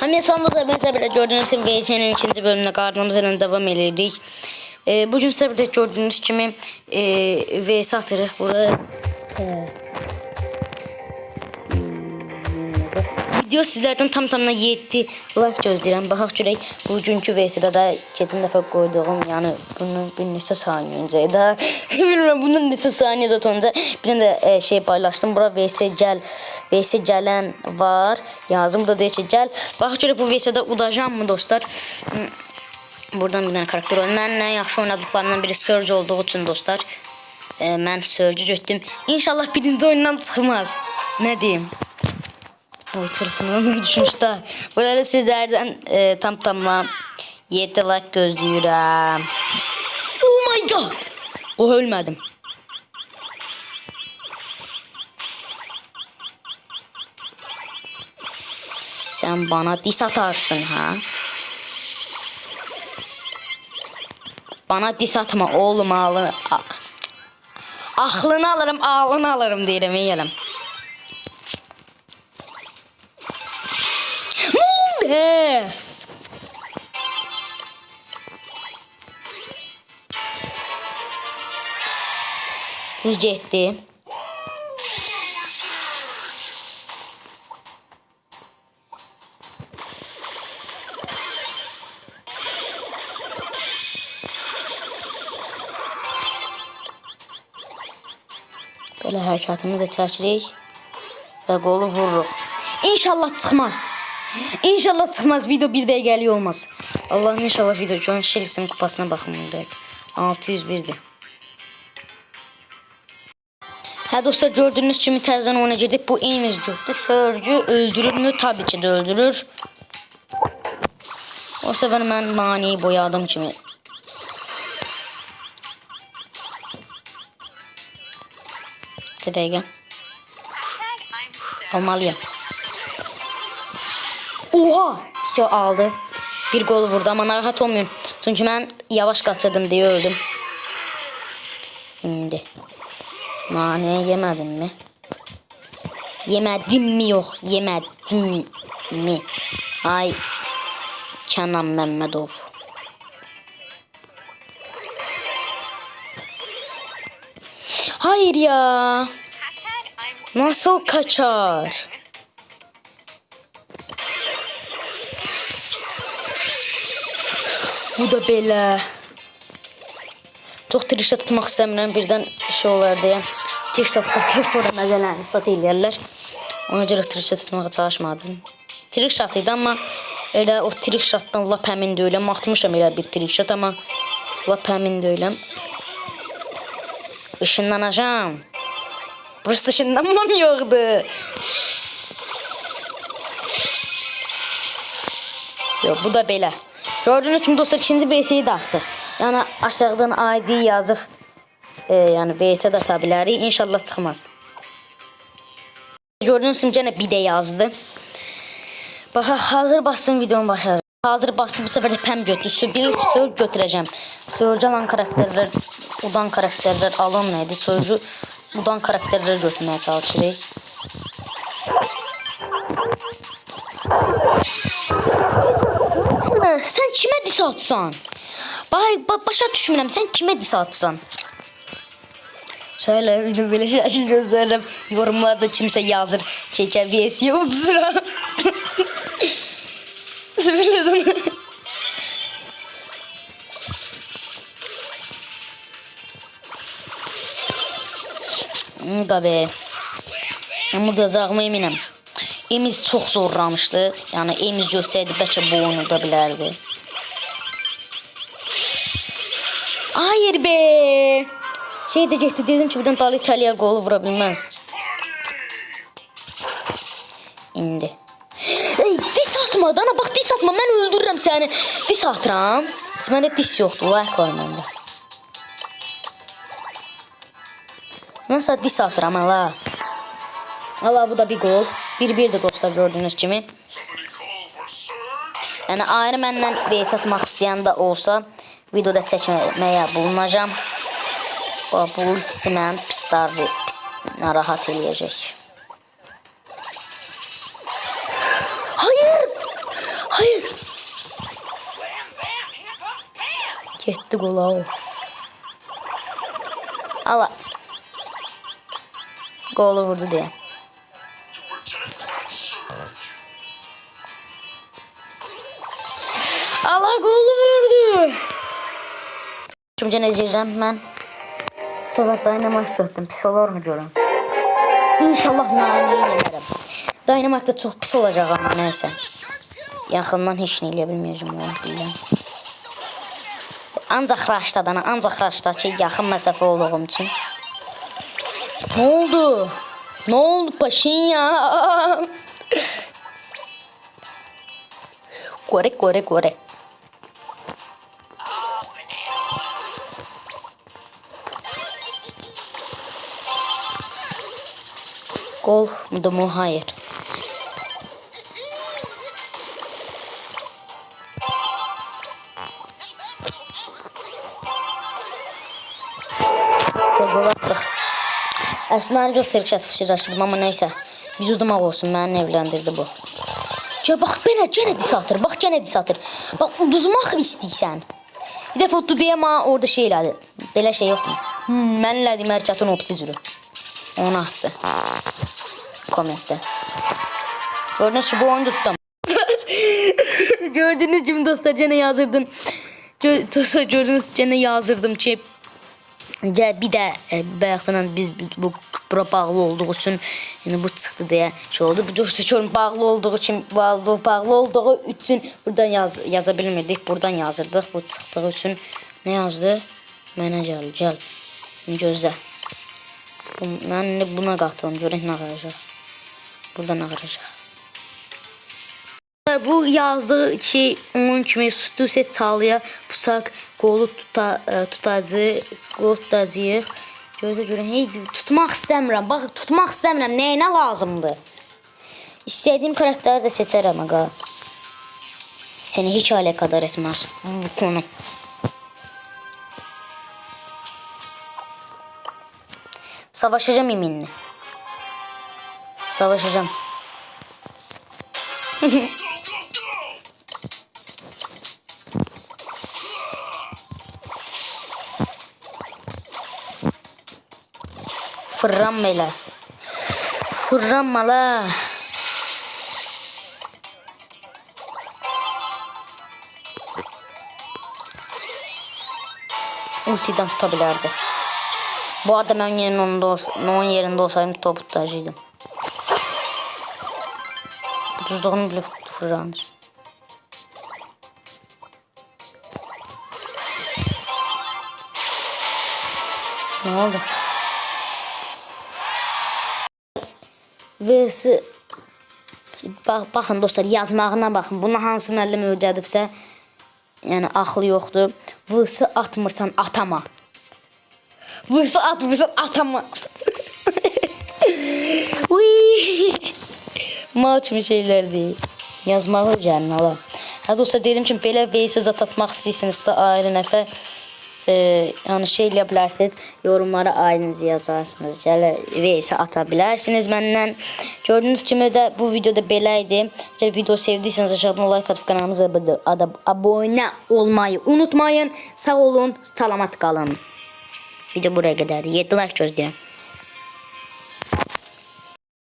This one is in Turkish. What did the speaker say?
Hamıya salamlar ben belə gördüyünüz kimi VS'nin ikinci bölümünə qardığımız ilə davam edirik. E, bugün sizə bir də gördüyünüz kimi e, VS atırıq buraya. E, Video sizlərdən tam tamına 7 like gözləyirəm. Baxaq görək bugünkü VS-də də keçən dəfə qoyduğum, yəni bunun bir neçə saniyə öncə də bilmirəm bunun neçə saniyə zət öncə bir də e, şey paylaşdım. Bura VS gəl, VS gələn var. Yazım da deyir ki, gəl. Baxaq görək bu VS-də udacam mı dostlar? Hmm, Buradan bir dənə karakter oyun. Mən nə yaxşı oynadıqlarından biri Surge olduğu üçün dostlar. E, mən Surge götürdüm. İnşallah birinci oyundan çıxmaz. Nə deyim? Bu telefonuma düşmüş də. Böyle sizlərdən e, tam tamla 7 like gözləyirəm. Oh my god. O ölmədim. Sen bana dis atarsın ha? Bana dis atma oğlum ağlını. a- Aklını alırım, ağlını alırım deyirəm, yeyələm. Oldu? Rica etti. Böyle hərəkətimizi çəkirik və qolu vururuq. İnşallah çıxmaz. İnşallah çıxmaz. Video bir dəqiqəlik olmaz. Allah'ım inşallah video John Shelley'sin kupasına baxmalıyıq. 601'dir. Hə dostlar gördüyünüz kimi təzədən oyuna girdik. Bu Amiz gördü. Sörgü öldürür mü? Tabii ki de öldürür. O sefer mən naneyi boyadım kimi. Bir dəqiqə. Almalıyım. Oha! So aldı. Bir gol vurdu ama narahat olmuyorum. Çünkü ben yavaş kaçırdım diye öldüm. Şimdi. Nane yemedim mi? Yemedim mi yok? Yemedim mi? Ay. Kenan Mehmetov. Hayır ya. Nasıl kaçar? Bu da belə. Çox trişə tutmaq istəmirəm. Birdən şey olar deyə. TikTok atıb sonra məzələnib sat eləyərlər. Ona görə trişə tutmağa çalışmadım. Trik shot idi amma elə o trik shotdan lap həmin deyiləm. Atmışam elə bir trik shot amma lap həmin deyiləm. Işınlanacağım. Burası ışınlanmam yoktu. Yok bu da belə. Gördüğünüz kimi dostlar ikinci BS'yi de attık. Yani aşağıdan ID yazıp e, yani BS de ata bilərik. İnşallah çıxmaz. Gördüğünüz kimi gene bir de yazdı. Bax hazır bastım videonun başladı. Hazır bastım bu sefer de pəm götürsün. Bir söz götüreceğim. Sörcü alan karakterler, udan karakterler alın neydi? Sörcü udan karakterleri götürmeye çalışırıq. Hə, Sən kimə dis atsan? Bay, ba başa düşmürəm. Sən kimə dis atsan? Şöyle bir de böyle şaşıl gözlerim. Yorumlarda kimse yazır. Çeçe VS yolcusuna. Sıfırladım. Da be. Ben burada zağıma eminim. Emiz çox zorlamışdı. Yəni Emiz göstərdi bəlkə bu oyunu da bilərdi. Hayır be. Şey də getdi dedim ki, birdən Dali İtaliya qolu vura bilməz. İndi. Ey, dis atma, dana bax dis atma. Mən öldürürəm səni. Dis atıram. Heç məndə dis yoxdur, layiq var məndə. Nəsə dis atıram ala. Ala bu da bir qol. 1-1 de dostlar gördüğünüz kimi. Yəni ayrı məndən reyt atmaq istəyən də olsa, videoda çəkməyə bulunacam. Bu ultisi mən pistar pis, narahat eləyəcək. Hayır! Hayır! Getdi qola. Allah. Qolu vurdu deyə. Şimdi ne diyeceğim ben? Sabah Dynamite gördüm. Pis olur mu diyorum. İnşallah nane yemerim. Dynamite da çok pis olacak ama neyse. Yaxından heç nə eləyə bilməyəcəm onu bilirəm. Ancaq Raşdadan, ancaq Raşdakı yaxın məsafə olduğum üçün. Nə oldu? Nə oldu Paşinyan? Gore, gore, gore. Gol mu? Hayır. Gol attık. Aslında çok terk fikirləşirdim amma neysə. Biz udumaq olsun, məni evləndirdi bu. Ya bax belə yenə dis atır, bax yenə dis atır. Bax uduzmaq istəyirsən. Bir dəfə utdu deyə mənə orada şey elədi. Belə şey yoxdur. Hmm, mən elədim hərəkətin opsi cürü. Onu atdı. Kommentdə. Gördünüz ki bu oyunu tuttum. Gördüğünüz gibi dostlar gene yazırdım. Gör, dostlar gördüğünüz gene yazırdım ki Gel bir de e, bayaqdan biz bu bura bağlı olduğu için yani bu çıxdı deyə şey oldu. Bu coşuşun bağlı olduğu için bağlı bağlı olduğu üçün buradan yaz yaza bilmirdik. Buradan yazırdıq. Bu çıxdığı üçün nə yazdı? Mənə gəl, gəl. Gözlə. Bu, mən indi buna qatılım. Görək nə qalacaq. Buradan ağıracaq. Bu yazdığı ki onun kimi Stuset çalıya pusaq qolu tuta, e, tutacı, qol tutacağıq. Gözə görə hey tutmaq istəmirəm. Bax tutmaq istəmirəm. Nəyinə lazımdır? İstədiyim karakteri də seçərəm ağa. Seni hiç alakadar etmez bu konu. Savaşacağım yeminle. Savaşacağım. Fırlanma hele. Fırlanma la. Ultiden tutabilirdi. Bu arada ben yerinin, onda olsa, onun yerinde olsaydım topu tutacıydım. Tuzluğunu bile fırlanır. Ne oldu? Vs Bax, baxın dostlar, yazmağına baxın. Bunu hansı müəllim öyrədibsə, yəni axlı yoxdur. Vs atmırsan atama. Vs atmırsan atama. Uy. Maçmı şeylərdir. Yazmağı öyrənin ala. Hə dostlar dedim ki, belə vs zat atmaq istəyirsinizsə ayrı nəfər e, yani şey eləyə bilərsiniz. Yorumlara ailinizi yazarsınız. Gələ vs ata bilərsiniz məndən. Gördüyünüz kimi də bu videoda belə idi. Əgər video sevdiyseniz aşağıdan like atıb kanalımıza abunə olmayı unutmayın. Sağ olun, salamat qalın. Video buraya qədərdir. 7 like gözləyirəm.